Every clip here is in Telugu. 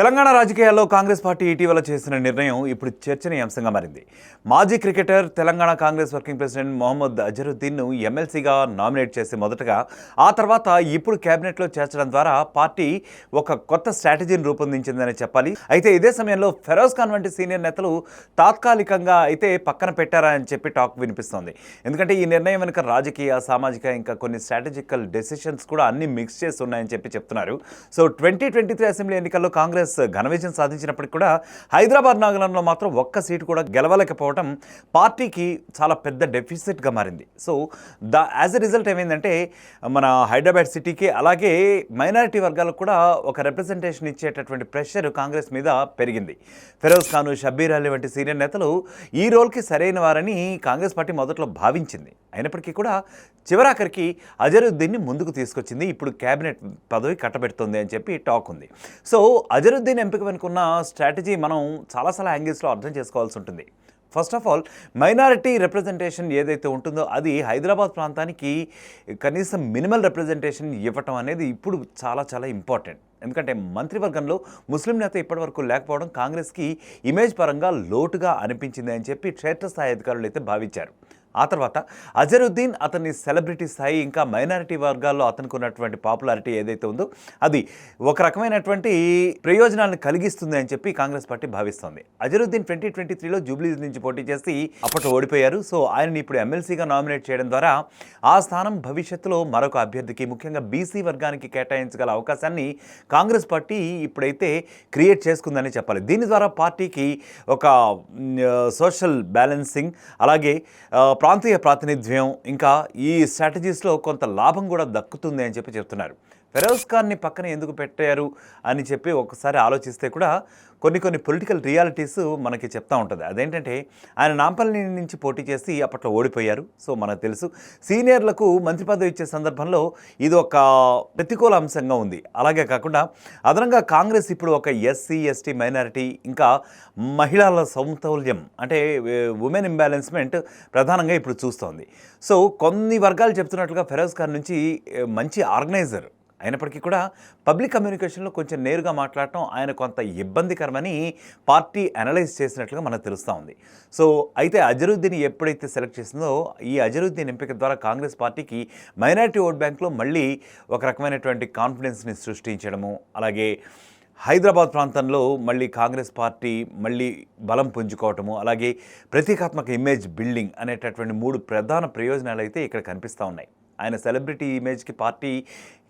తెలంగాణ రాజకీయాల్లో కాంగ్రెస్ పార్టీ ఇటీవల చేసిన నిర్ణయం ఇప్పుడు చర్చనీయాంశంగా మారింది. మాజీ cricketer Telangana Congress working president Mohammed అజరుద్దీన్ను ఎమ్మెల్సీగా నామినేట్ చేసి మొదటగా ఆ తర్వాత ఇప్పుడు కేబినెట్లో చేర్చడం ద్వారా పార్టీ ఒక కొత్త స్ట్రాటజీని రూపొందించిందని చెప్పాలి. అయితే ఇదే సమయంలో ఫెరోజ్ ఖాన్ వంటి సీనియర్ నేతలు తాత్కాలికంగా అయితే పక్కన పెట్టారా అని చెప్పి టాక్ వినిపిస్తోంది. ఎందుకంటే ఈ నిర్ణయం వెనుక రాజకీయ సామాజిక ఇంకా కొన్ని స్ట్రాటజికల్ డెసిషన్స్ కూడా అన్ని మిక్స్ చేసి ఉన్నాయని చెప్పి చెప్తున్నారు. So twenty twenty three assembly ఎన్నికల్లో కాంగ్రెస్ ఘన విజయం సాధించినప్పటికీ కూడా హైదరాబాద్ నగరంలో మాత్రం ఒక్క సీటు కూడా గెలవలేకపోవడం పార్టీకి చాలా పెద్ద డెఫిసిట్గా మారింది. So the as a result ఏమైందంటే మన హైదరాబాద్ సిటీకి అలాగే మైనారిటీ వర్గాలకు కూడా ఒక రిప్రజెంటేషన్ ఇచ్చేటటువంటి ప్రెషర్ కాంగ్రెస్ మీద పెరిగింది. ఫిరోజ్ ఖాన్ షబ్బీర్ అలీ వంటి సీనియర్ నేతలు ఈ రోల్కి సరైన వారని కాంగ్రెస్ పార్టీ మొదట్లో భావించింది. అయినప్పటికీ కూడా చివరాఖరికి అజరుద్దీన్ని ముందుకు తీసుకొచ్చింది. ఇప్పుడు కేబినెట్ పదవి కట్టబెడుతుంది అని చెప్పి టాక్ ఉంది. సో అజరుద్దీన్ ఎంపిక వెనుకున్న స్ట్రాటజీ మనం చాలాసార్లు యాంగిల్స్లో అర్థం చేసుకోవాల్సి ఉంటుంది. First of all minority representation ఏదైతే ఉంటుందో అది హైదరాబాద్ ప్రాంతానికి కనీసం మినిమల్ రిప్రజెంటేషన్ ఇవ్వటం అనేది ఇప్పుడు చాలా చాలా ఇంపార్టెంట్ ఎందుకంటే మంత్రివర్గంలో ముస్లిం నేత ఇప్పటివరకు లేకపోవడం కాంగ్రెస్కి ఇమేజ్ పరంగా లోటుగా అనిపించింది అని చెప్పి క్షేత్రస్థాయి అధికారులు అయితే భావించారు. ఆ తర్వాత అజరుద్దీన్ అతని సెలబ్రిటీ స్థాయి ఇంకా మైనారిటీ వర్గాల్లో అతనికి ఉన్నటువంటి పాపులారిటీ ఏదైతే ఉందో అది ఒక రకమైనటువంటి ప్రయోజనాలను కలిగిస్తుంది అని చెప్పి కాంగ్రెస్ పార్టీ భావిస్తోంది. అజరుద్దీన్ ట్వంటీ ట్వంటీ త్రీలో జూబ్లీ నుంచి పోటీ చేసి అప్పట్లో ఓడిపోయారు. సో ఆయనని ఇప్పుడు ఎమ్మెల్సీగా నామినేట్ చేయడం ద్వారా ఆ స్థానం భవిష్యత్తులో మరొక అభ్యర్థికి ముఖ్యంగా బీసీ వర్గానికి కేటాయించగల అవకాశాన్ని కాంగ్రెస్ పార్టీ ఇప్పుడైతే క్రియేట్ చేసుకుందని చెప్పాలి. దీని ద్వారా పార్టీకి ఒక సోషల్ బ్యాలెన్సింగ్ అలాగే ప్రాంతీయ ప్రాతినిధ్యం ఇంకా ఈ స్ట్రాటజీస్లో కొంత లాభం కూడా దక్కుతుంది అని చెప్పి చెప్తున్నారు. ఫెరోజ్ ఖాన్ని పక్కన ఎందుకు పెట్టారు అని చెప్పి ఒకసారి ఆలోచిస్తే కూడా కొన్ని కొన్ని పొలిటికల్ రియాలిటీస్ మనకి చెప్తా ఉంటుంది. అదేంటంటే ఆయన నాంపల్లి నుంచి పోటీ చేసి అప్పట్లో ఓడిపోయారు. సో మనకు తెలుసు. సీనియర్లకు మంత్రి పదవి ఇచ్చే సందర్భంలో ఇది ఒక ప్రతికూల అంశంగా ఉంది. అలాగే కాకుండా అదనంగా కాంగ్రెస్ ఇప్పుడు ఒక ఎస్సీ ఎస్టీ మైనారిటీ ఇంకా మహిళల సమతౌల్యం అంటే ఉమెన్ ఇంబ్యాలెన్స్మెంట్ ప్రధానంగా ఇప్పుడు చూస్తోంది. సో కొన్ని వర్గాలు చెప్తున్నట్లుగా ఫెరోజ్ ఖాన్ నుంచి మంచి ఆర్గనైజర్ అయినప్పటికీ కూడా పబ్లిక్ కమ్యూనికేషన్లో కొంచెం నేరుగా మాట్లాడటం ఆయన కొంత ఇబ్బందికరమని పార్టీ అనలైజ్ చేసినట్లుగా మనకు తెలుస్తూ ఉంది. సో అయితే అజరుద్దీన్ ఎప్పుడైతే సెలెక్ట్ చేసిందో ఈ అజరుద్దీన్ ఎంపిక ద్వారా కాంగ్రెస్ పార్టీకి మైనారిటీ ఓట్ బ్యాంక్లో మళ్ళీ ఒక రకమైనటువంటి కాన్ఫిడెన్స్ని సృష్టించడము అలాగే హైదరాబాద్ ప్రాంతంలో మళ్ళీ కాంగ్రెస్ పార్టీ మళ్ళీ బలం పుంజుకోవటము అలాగే ప్రతీకాత్మక ఇమేజ్ బిల్డింగ్ అనేటటువంటి మూడు ప్రధాన ప్రయోజనాలు అయితే ఇక్కడ కనిపిస్తూ ఉన్నాయి. ఆయన సెలబ్రిటీ ఇమేజ్కి పార్టీ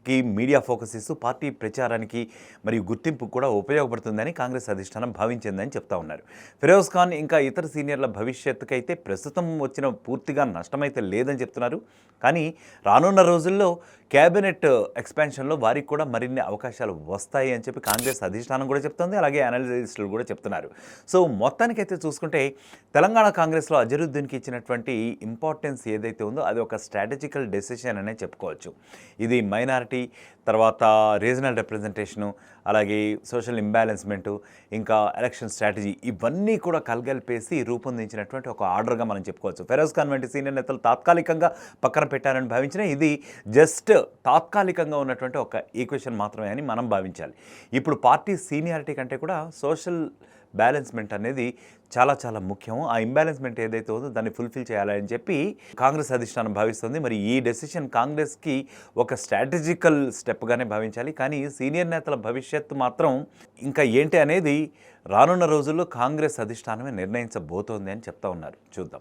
కి మీడియా ఫోకస్ ఇస్తూ పార్టీ ప్రచారానికి మరియు గుర్తింపు కూడా ఉపయోగపడుతుందని కాంగ్రెస్ అధిష్టానం భావించిందని చెప్తా ఉన్నారు. ఫిరోజ్ ఖాన్ ఇంకా ఇతర సీనియర్ల భవిష్యత్తుకైతే ప్రస్తుతం వచ్చిన పూర్తిగా నష్టమైతే లేదని చెప్తున్నారు. కానీ రానున్న రోజుల్లో క్యాబినెట్ ఎక్స్పాన్షన్లో వారికి కూడా మరిన్ని అవకాశాలు వస్తాయి అని చెప్పి కాంగ్రెస్ అధిష్టానం కూడా చెప్తుంది. అలాగే అనలిస్టులు కూడా చెప్తున్నారు. సో మొత్తానికైతే చూసుకుంటే తెలంగాణ కాంగ్రెస్లో అజరుద్దీన్కి ఇచ్చినటువంటి ఇంపార్టెన్స్ ఏదైతే ఉందో అది ఒక స్ట్రాటజికల్ డెసిషన్ అనే చెప్పుకోవచ్చు. ఇది మైనారిటీ తర్వాత రీజనల్ రిప్రజెంటేషను అలాగే సోషల్ ఇంబ్యాలెన్స్మెంటు ఇంకా ఎలక్షన్ స్ట్రాటజీ ఇవన్నీ కూడా కలగలిపేసి రూపొందించినటువంటి ఒక ఆర్డర్గా మనం చెప్పుకోవచ్చు. ఫెరోజ్ ఖాన్ వంటి సీనియర్ నేతలు తాత్కాలికంగా పక్కన పెట్టారని భావించిన ఇది జస్ట్ తాత్కాలికంగా ఉన్నటువంటి ఒక ఈక్వేషన్ మాత్రమే అని మనం భావించాలి. ఇప్పుడు పార్టీ సీనియారిటీ కంటే కూడా సోషల్ బ్యాలెన్స్మెంట్ అనేది చాలా చాలా ముఖ్యం ఆ ఇంబ్యాలెన్స్మెంట్ ఏదైతే ఉందో దాన్ని ఫుల్ఫిల్ చేయాలని చెప్పి కాంగ్రెస్ అధిష్టానం భావిస్తుంది. మరి ఈ డెసిషన్ కాంగ్రెస్కి ఒక స్ట్రాటజికల్ స్టెప్గానే భావించాలి. కానీ సీనియర్ నేతల భవిష్యత్తు మాత్రం ఇంకా ఏంటి అనేది రానున్న రోజుల్లో కాంగ్రెస్ అధిష్టానమే నిర్ణయించబోతోంది అని చెప్తా ఉన్నారు. చూద్దాం.